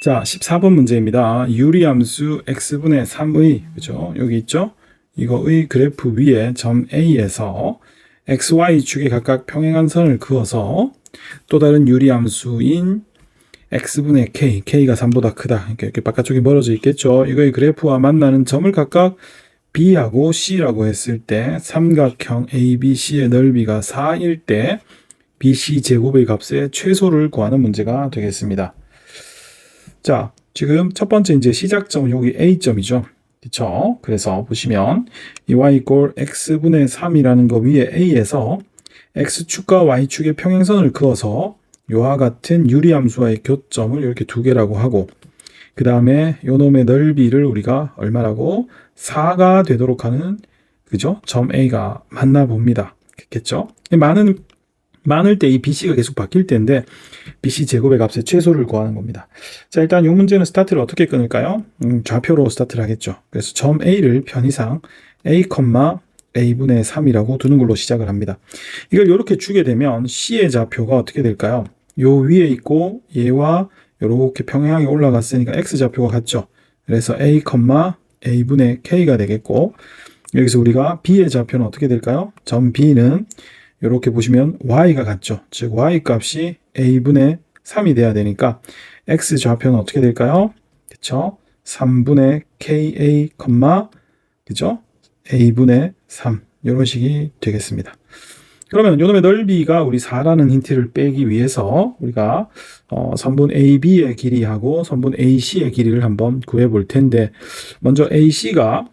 자, 14번 문제입니다. 유리함수 x분의 3의, 그죠? 여기 있죠? 이거의 그래프 위에 점 A에서 xy축에 각각 평행한 선을 그어서 또 다른 유리함수인 x분의 k, k가 3보다 크다. 이렇게, 이렇게 바깥쪽이 멀어져 있겠죠? 이거의 그래프와 만나는 점을 각각 B하고 C라고 했을 때 삼각형 ABC의 넓이가 4일 때 BC 제곱의 값의 최소를 구하는 문제가 되겠습니다. 자, 지금 첫 번째 이제 시작점은 여기 A점이죠. 그쵸? 그래서 보시면 이 y 이꼴 x분의 3이라는 거 위에 A에서 x축과 y축의 평행선을 그어서 요와 같은 유리함수와의 교점을 이렇게 두 개라고 하고 그 다음에 요 놈의 넓이를 우리가 얼마라고 4가 되도록 하는 그죠? 점 A가 만나 봅니다. 그렇겠죠? 많은 많을 때 이 BC가 계속 바뀔 텐데 BC 제곱의 값의 최소를 구하는 겁니다. 자 일단 이 문제는 스타트를 어떻게 끊을까요? 음, 좌표로 스타트를 하겠죠. 그래서 점 A를 편의상 A, A분의 3이라고 두는 걸로 시작을 합니다. 이걸 이렇게 주게 되면 C의 좌표가 어떻게 될까요? 요 위에 있고 얘와 이렇게 평행하게 올라갔으니까 X좌표가 같죠. 그래서 A, A분의 K가 되겠고 여기서 우리가 B의 좌표는 어떻게 될까요? 점 B는 이렇게 보시면 Y가 같죠. 즉 Y 값이 A분의 3이 돼야 되니까 X 좌표는 어떻게 될까요? 그쵸? 3분의 KA, 그죠? A분의 3 이런 식이 되겠습니다. 그러면 요놈의 넓이가 우리 4라는 힌트를 빼기 위해서 우리가 어, 선분 AB의 길이하고 선분 AC의 길이를 한번 구해 볼 텐데 먼저 AC가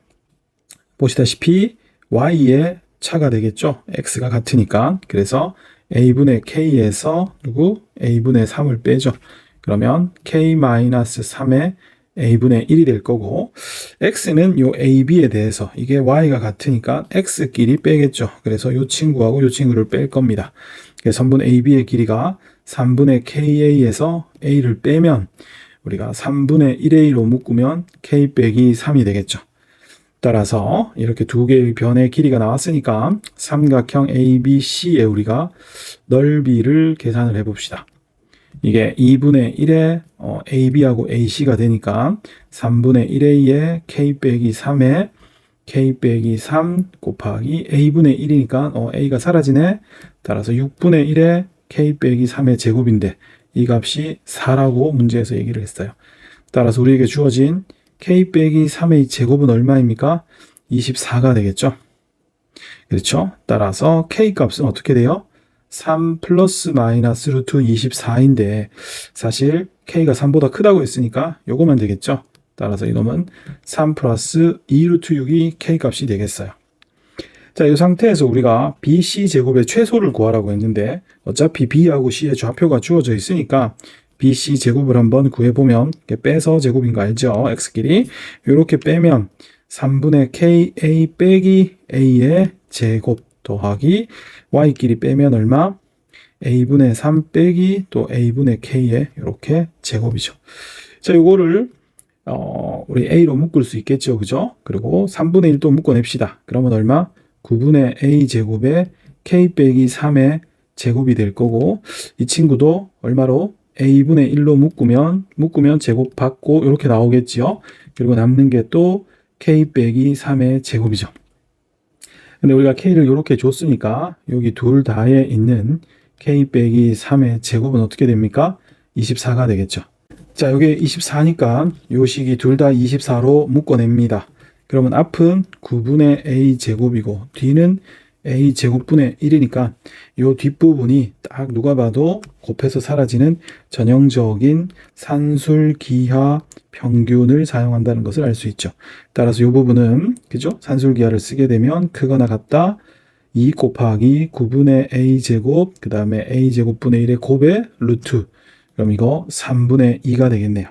보시다시피 Y의 차가 되겠죠. X가 같으니까. 그래서 A분의 K에서 누구? A분의 3을 빼죠. 그러면 K-3의 a분의 1이 될 거고 x는 요 ab에 대해서 이게 y가 같으니까 x끼리 빼겠죠. 그래서 요 친구하고 요 친구를 뺄 겁니다. 그래서 선분 ab의 길이가 3분의 ka에서 a를 빼면 우리가 3분의 1a로 묶으면 k 빼기 3이 되겠죠. 따라서 이렇게 두 개의 변의 길이가 나왔으니까 삼각형 ABC에 우리가 넓이를 계산을 해봅시다. 이게 2분의 1에 어, AB하고 AC가 되니까 3분의 1A에 K 빼기 3에 K 빼기 3 곱하기 A분의 1이니까 어, A가 사라지네. 따라서 6분의 1에 K 빼기 3의 제곱인데 이 값이 4라고 문제에서 얘기를 했어요. 따라서 우리에게 주어진 K 빼기 3의 제곱은 얼마입니까? 24가 되겠죠. 그렇죠? 따라서 K 값은 어떻게 돼요? 3 플러스 마이너스 루트 24인데 사실 k가 3보다 크다고 했으니까 요거만 되겠죠. 따라서 이놈은 3 플러스 2 루트 6이 k 값이 되겠어요. 자, 이 상태에서 우리가 BC 제곱의 최소를 구하라고 했는데 어차피 B하고 C의 좌표가 주어져 있으니까 BC 제곱을 한번 구해보면 빼서 제곱인 거 알죠? X끼리 이렇게 빼면 3분의 KA 빼기 A의 제곱 더하기 y끼리 빼면 얼마? a분의 3 빼기 또 a분의 k의 이렇게 제곱이죠. 자, 요거를 어, 우리 a로 묶을 수 있겠죠. 그죠? 그리고 3분의 1도 묶어냅시다. 그러면 얼마? 9분의 a 제곱에 k 빼기 3의 제곱이 될 거고 이 친구도 얼마로? A분의 1로 묶으면 묶으면 제곱 받고 이렇게 나오겠지요. 그리고 남는 게 또 k 빼기 3의 제곱이죠. 근데 우리가 k를 이렇게 줬으니까 여기 둘 다에 있는 k 빼기 3의 제곱은 어떻게 됩니까? 24가 되겠죠. 자, 여기 24니까 요 식이 둘 다 24로 묶어냅니다. 그러면 앞은 9분의 a 제곱이고 뒤는 a 제곱분의 1이니까 요 뒷부분이 딱 누가 봐도 곱해서 사라지는 전형적인 산술 기하 평균을 사용한다는 것을 알 수 있죠. 따라서 이 부분은 그죠? 산술 기하를 쓰게 되면 크거나 같다 2 곱하기 9분의 a 제곱 그 다음에 a 제곱분의 1의 곱의 루트 그럼 이거 3분의 2가 되겠네요.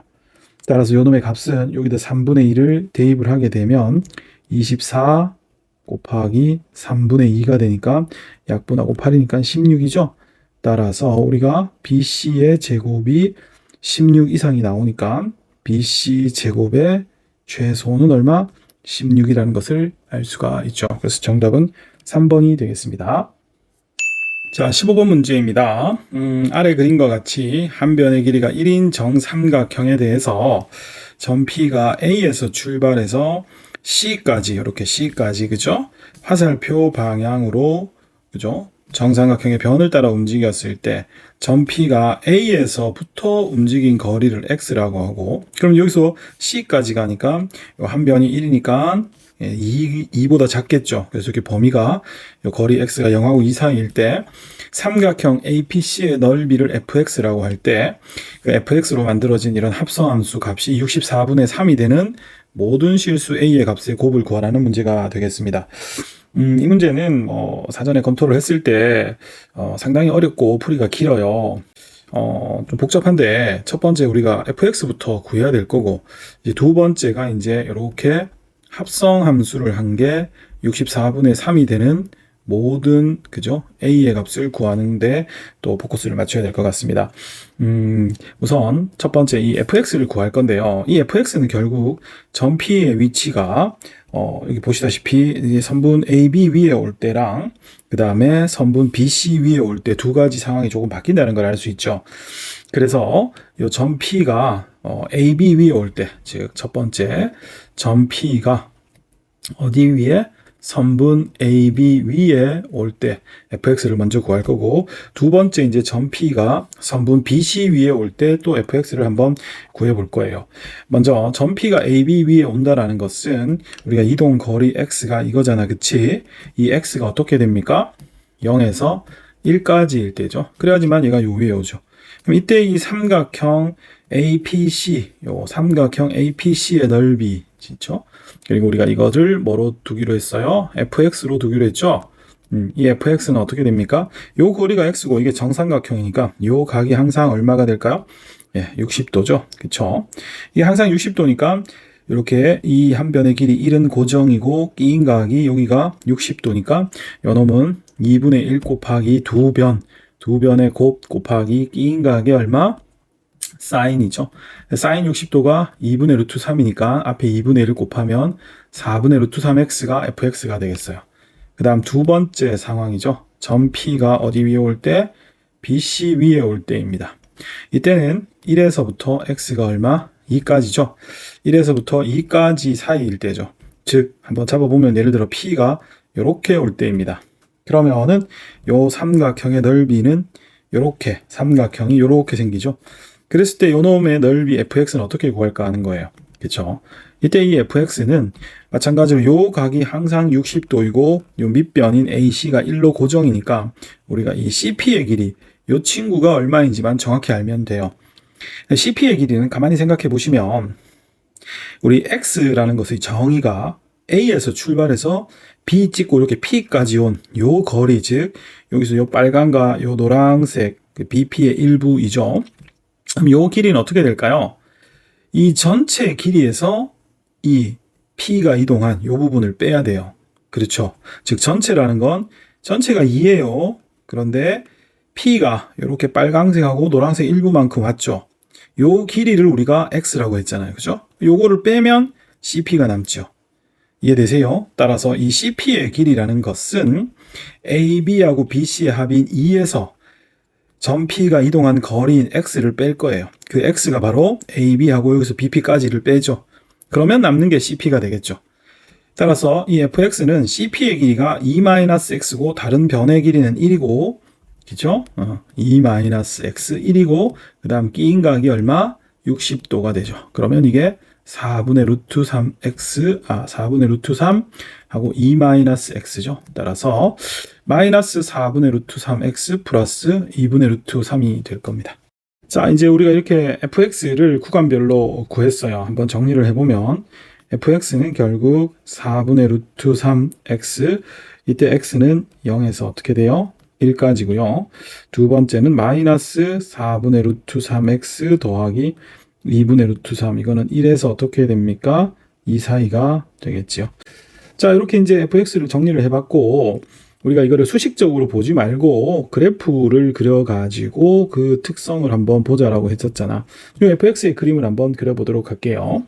따라서 요 놈의 값은 여기다 3분의 1을 대입을 하게 되면 24 곱하기 3분의 2가 되니까 약분하고 8이니까 16이죠. 따라서 우리가 BC의 제곱이 16 이상이 나오니까 BC 제곱의 최소는 얼마? 16이라는 것을 알 수가 있죠. 그래서 정답은 3번이 되겠습니다. 자, 15번 문제입니다. 음, 아래 그림과 같이 한 변의 길이가 1인 정삼각형에 대해서 점 P가 A에서 출발해서 C까지, 이렇게 C까지, 그죠? 화살표 방향으로, 그죠? 정삼각형의 변을 따라 움직였을 때, 점 P가 A에서부터 움직인 거리를 X라고 하고, 그럼 여기서 C까지 가니까, 요한 변이 1이니까, 2, 2보다 작겠죠. 그래서 이렇게 범위가 요 거리 x가 0하고 2 사이일 때 삼각형 APC의 넓이를 fx라고 할 때 그 fx로 만들어진 이런 합성함수 값이 64분의 3이 되는 모든 실수 a의 값의 곱을 구하라는 문제가 되겠습니다. 음, 이 문제는 어, 사전에 검토를 했을 때 어, 상당히 어렵고 풀이가 길어요. 어, 좀 복잡한데 첫 번째 우리가 fx부터 구해야 될 거고 이제 두 번째가 이제 이렇게 합성 함수를 한 게 64분의 3이 되는 모든 그죠 a의 값을 구하는데 또 포커스를 맞춰야 될 것 같습니다. 음, 우선 첫 번째 이 fx를 구할 건데요. 이 fx는 결국 점 P의 위치가 어, 여기 보시다시피 이 선분 AB 위에 올 때랑 그 다음에 선분 BC 위에 올 때 두 가지 상황이 조금 바뀐다는 걸 알 수 있죠. 그래서 이점 P가 어, AB 위에 올 때, 즉 첫 번째 점 P가 어디 위에 선분 AB 위에 올 때 fx를 먼저 구할 거고 두 번째 이제 점 P가 선분 BC 위에 올 때 또 fx를 한번 구해 볼 거예요. 먼저 점 P가 AB 위에 온다라는 것은 우리가 이동 거리 x가 이거잖아. 그치? 이 x가 어떻게 됩니까? 0에서 1까지일 때죠. 그래야지만 얘가 요 위에 오죠. 그럼 이때 이 삼각형 APC, 요 삼각형 APC의 넓이, 진짜? 그리고 우리가 이것을 뭐로 두기로 했어요? fx로 두기로 했죠? 음, 이 fx는 어떻게 됩니까? 요 거리가 x고 이게 정삼각형이니까 요 각이 항상 얼마가 될까요? 예, 60도죠. 그쵸? 이게 항상 60도니까 이렇게 이 한 변의 길이 1은 고정이고 끼인 각이 여기가 60도니까 요 놈은 2분의 1 곱하기 두 변, 두 변의 곱 곱하기 끼인 각이 얼마? 사인이죠. 사인 60도가 2분의 루트 3이니까 앞에 2분의 1을 곱하면 4분의 루트 3x가 fx가 되겠어요. 그 다음 두 번째 상황이죠. 점 P가 어디 위에 올 때? BC 위에 올 때입니다. 이때는 1에서부터 x가 얼마? 2까지죠. 1에서부터 2까지 사이일 때죠. 즉, 한번 잡아보면 예를 들어 P가 이렇게 올 때입니다. 그러면은 요 삼각형의 넓이는 요렇게 삼각형이 요렇게 생기죠. 그랬을 때 요놈의 넓이 fx는 어떻게 구할까 하는 거예요. 그쵸? 이때 이 fx는 마찬가지로 요 각이 항상 60도이고 요 밑변인 AC가 1로 고정이니까 우리가 이 CP의 길이 요 친구가 얼마인지만 정확히 알면 돼요. CP의 길이는 가만히 생각해 보시면 우리 X라는 것의 정의가 A에서 출발해서 B 찍고 이렇게 P까지 온 요 거리 즉 여기서 요 빨간과 요 노란색 그 BP의 일부이죠. 그럼 요 길이는 어떻게 될까요? 이 전체 길이에서 이 P가 이동한 요 부분을 빼야 돼요. 그렇죠. 즉 전체라는 건 전체가 2예요. 그런데 P가 이렇게 빨강색하고 노란색 일부만큼 왔죠. 요 길이를 우리가 X라고 했잖아요. 그죠? 요거를 빼면 CP가 남죠. 이해되세요? 따라서 이 CP의 길이라는 것은 AB하고 BC의 합인 2에서 점 P가 이동한 거리인 X를 뺄 거예요. 그 X가 바로 AB하고 여기서 BP까지를 빼죠. 그러면 남는 게 CP가 되겠죠. 따라서 이 fx는 CP의 길이가 2-x고 다른 변의 길이는 1이고 그죠? 어, 2-x 1이고 그 다음 끼인 각이 얼마? 60도가 되죠. 그러면 이게 4분의 루트 3x 아 4분의 루트 3 하고 2-x죠. 따라서 마이너스 4분의 루트 3x 플러스 2분의 루트 3이 될 겁니다. 자, 이제 우리가 이렇게 fx를 구간별로 구했어요. 한번 정리를 해보면 fx는 결국 4분의 루트 3x 이때 x는 0에서 어떻게 돼요? 1까지고요. 두 번째는 마이너스 4분의 루트 3x 더하기 2분의 루트 3 이거는 1에서 어떻게 됩니까? 2 사이가 되겠지요. 자, 이렇게 이제 fx를 정리를 해봤고 우리가 이거를 수식적으로 보지 말고 그래프를 그려가지고 그 특성을 한번 보자라고 했었잖아. 이 fx의 그림을 한번 그려보도록 할게요.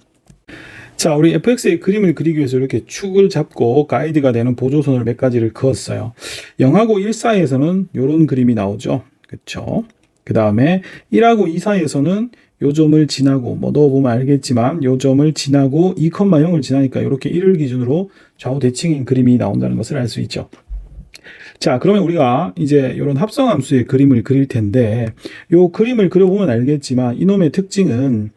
자, 우리 fx의 그림을 그리기 위해서 이렇게 축을 잡고 가이드가 되는 보조선을 몇 가지를 그었어요. 0하고 1 사이에서는 이런 그림이 나오죠. 그쵸? 그 다음에 1하고 2 사이에서는 요 점을 지나고 뭐 넣어보면 알겠지만 요 점을 지나고 2,0을 지나니까 이렇게 1을 기준으로 좌우 대칭인 그림이 나온다는 것을 알 수 있죠. 자, 그러면 우리가 이제 이런 합성함수의 그림을 그릴 텐데 요 그림을 그려보면 알겠지만 이놈의 특징은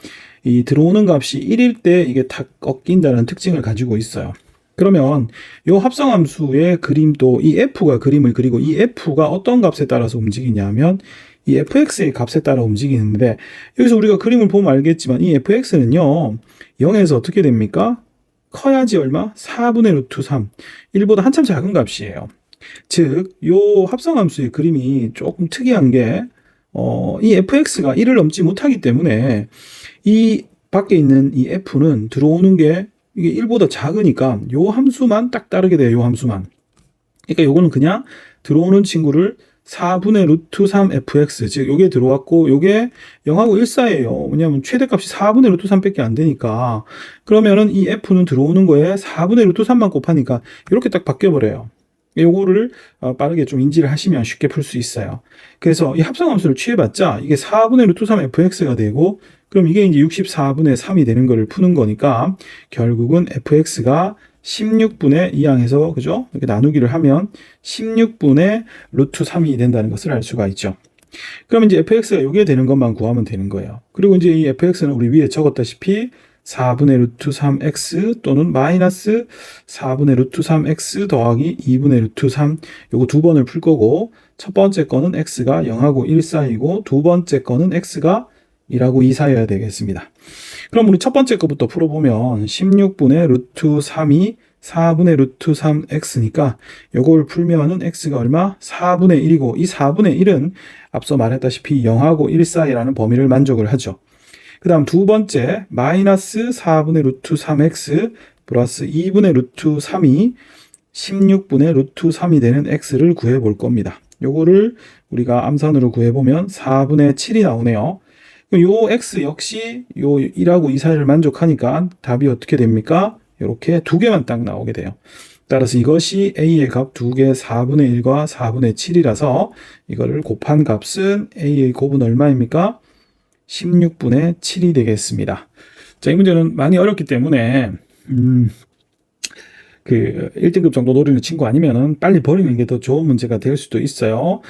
이 들어오는 값이 1일 때 이게 탁 꺾인다는 특징을 가지고 있어요. 그러면 요 합성함수의 그림도 이 f가 그림을 그리고 이 f가 어떤 값에 따라서 움직이냐면 이 fx의 값에 따라 움직이는데 여기서 우리가 그림을 보면 알겠지만 이 fx는요 0에서 어떻게 됩니까? 커야지 얼마? 4분의 루트 3 1보다 한참 작은 값이에요. 즉, 요 합성함수의 그림이 조금 특이한 게, 어, 이 fx가 1을 넘지 못하기 때문에 이 밖에 있는 이 f는 들어오는 게 이게 1보다 작으니까 요 함수만 딱 따르게 돼요. 요 함수만. 그러니까 요거는 그냥 들어오는 친구를 4분의 루트 3 fx 즉 요게 들어왔고 요게 0하고 1 사이에요. 왜냐하면 최대값이 4분의 루트 3밖에 안 되니까 그러면은 이 f는 들어오는 거에 4분의 루트 3만 곱하니까 이렇게 딱 바뀌어 버려요. 요거를 어, 빠르게 좀 인지를 하시면 쉽게 풀 수 있어요. 그래서 이 합성함수를 취해봤자 이게 4분의 루트 3 fx가 되고 그럼 이게 이제 64분의 3이 되는 거를 푸는 거니까 결국은 fx가 16분의 2항에서 그죠? 이렇게 나누기를 하면 16분의 루트 3이 된다는 것을 알 수가 있죠. 그럼 이제 fx가 요게 되는 것만 구하면 되는 거예요. 그리고 이제 이 fx는 우리 위에 적었다시피 4분의 루트 3x 또는 마이너스 4분의 루트 3x 더하기 2분의 루트 3 요거 두 번을 풀 거고 첫 번째 거는 x가 0하고 1 사이고 두 번째 거는 x가 1하고 2 사이여야 되겠습니다. 그럼 우리 첫 번째 거부터 풀어보면 16분의 루트 3이 4분의 루트 3x니까 요걸 풀면은 x가 얼마? 4분의 1이고 이 4분의 1은 앞서 말했다시피 0하고 1 사이라는 범위를 만족을 하죠. 그 다음 두 번째 마이너스 4분의 루트 3x 플러스 2분의 루트 3이 16분의 루트 3이 되는 x를 구해 볼 겁니다. 요거를 우리가 암산으로 구해 보면 4분의 7이 나오네요. 요 x 역시 요 1하고 2 사이를 만족하니까 답이 어떻게 됩니까? 이렇게 두 개만 딱 나오게 돼요. 따라서 이것이 a의 값 두 개 4분의 1과 4분의 7이라서 이거를 곱한 값은 a의 곱은 얼마입니까? 16분의 7이 되겠습니다. 자, 이 문제는 많이 어렵기 때문에, 음, 그 1등급 정도 노리는 친구 아니면은 빨리 버리는 게 더 좋은 문제가 될 수도 있어요.